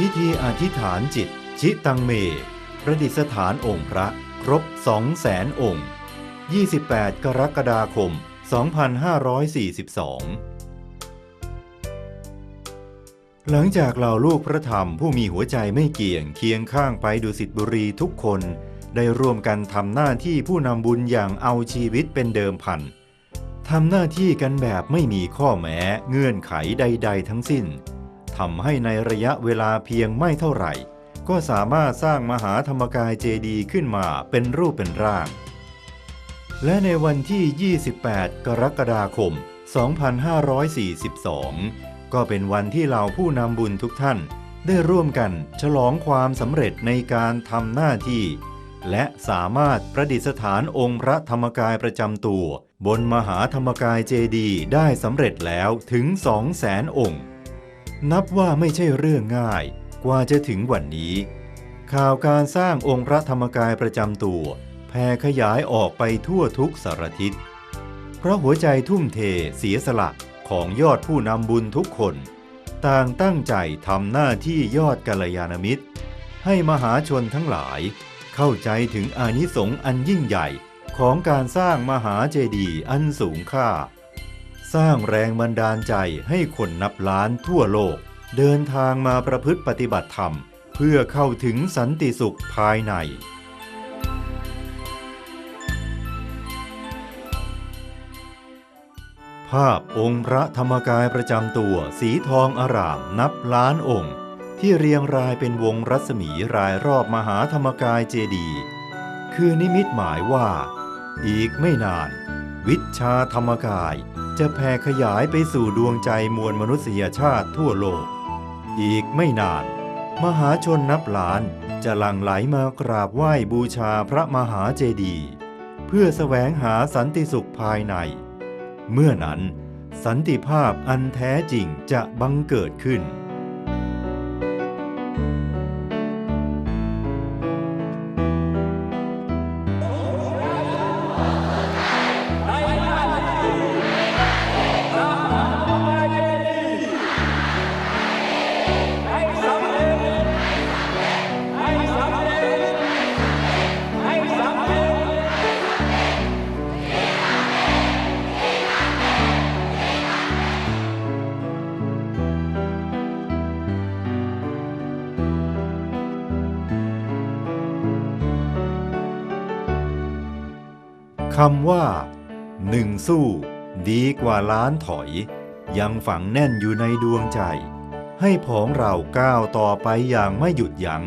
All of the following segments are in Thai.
พิธีอธิษฐานจิต ชิตังเม ประดิษฐานองค์พระครบสองแสนองค์ 28 กรกฎาคม 2542 หลังจากเหล่าลูกพระธรรมผู้มีหัวใจไม่เกี่ยงเคียงข้างไปดุสิตบุรีทุกคน ได้ร่วมกันทำหน้าที่ผู้นำบุญอย่างเอาชีวิตเป็นเดิมพันทำหน้าที่กันแบบไม่มีข้อแม้เงื่อนไขใด ๆ ทั้งสิ้น ทำให้ในระยะเวลาเพียงไม่เท่าไหร่ ก็สามารถสร้างมหาธรรมกายเจดีย์ขึ้นมาเป็นรูปเป็นร่าง และในวันที่ 28 กรกฎาคม 2542 ก็เป็นวันที่เหล่าผู้นำบุญทุกท่าน ได้ร่วมกันฉลองความสำเร็จในการทำหน้าที่ และสามารถประดิษฐานองค์พระธรรมกายประจำตัว บนมหาธรรมกายเจดีย์ได้สำเร็จแล้วถึง2แสนองค์ นับว่าไม่ใช่เรื่องง่าย กว่าจะถึงวันนี้ ข่าวการสร้างองค์พระธรรมกายประจำตัวแผ่ขยายออกไปทั่วทุกสารทิศเพราะหัวใจทุ่มเทเสียสละของยอดผู้นำบุญทุกคน ต่างตั้งใจทำหน้าที่ยอดกัลยาณมิตร ให้มหาชนทั้งหลาย เข้าใจถึงอานิสงส์อันยิ่งใหญ่ของการสร้างมหาเจดีย์อันสูงค่า สร้างแรงบันดาลใจให้คนนับล้านทั่วโลก เดินทางมาประพฤติปฏิบัติธรรม เพื่อเข้าถึงสันติสุขภายใน ภาพองค์พระธรรมกายประจำตัวสีทองอร่ามนับล้านองค์ ที่เรียงรายเป็นวงรัศมีรายรอบมหาธรรมกายเจดีย์คือนิมิตหมายว่า อีกไม่นาน วิชาธรรมกาย จะแผ่ขยายไปสู่ดวงใจมวลมนุษยชาติทั่วโลก อีกไม่นาน มหาชนนับล้านจะหลั่งไหลมากราบไหว้บูชาพระมหาเจดีย์เพื่อแสวงหาสันติสุขภายใน เมื่อนั้น สันติภาพอันแท้จริงจะบังเกิดขึ้น คำว่าหนึ่งสู้ดีกว่าล้านถอย ยังฝังแน่นอยู่ในดวงใจ ให้ผองเราก้าวต่อไปอย่างไม่หยุดยัง้ง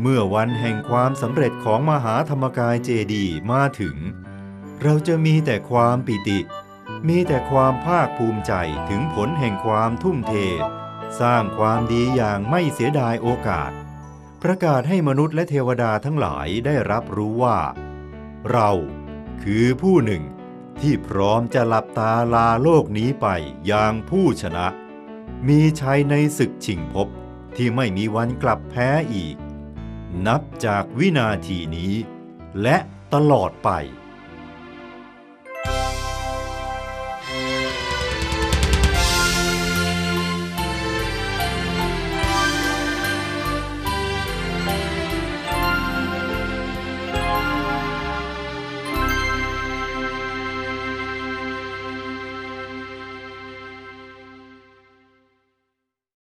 เมื่อวันแห่งความสำเร็จของมหาธรรมกายเจดีมาถึง เราจะมีแต่ความปิติ มีแต่ความภาคภูมิใจถึงผลแห่งความทุ่มเท สร้างความดีอย่างไม่เสียดายโอกาส ประกาศให้มนุษย์และเทวดาทั้งหลายได้รับรู้ว่า เรา คือผู้หนึ่งที่พร้อมจะหลับตาลาโลกนี้ไปอย่างผู้ชนะ มีชัยในศึกชิงพบที่ไม่มีวันกลับแพ้อีก นับจากวินาทีนี้ และตลอดไป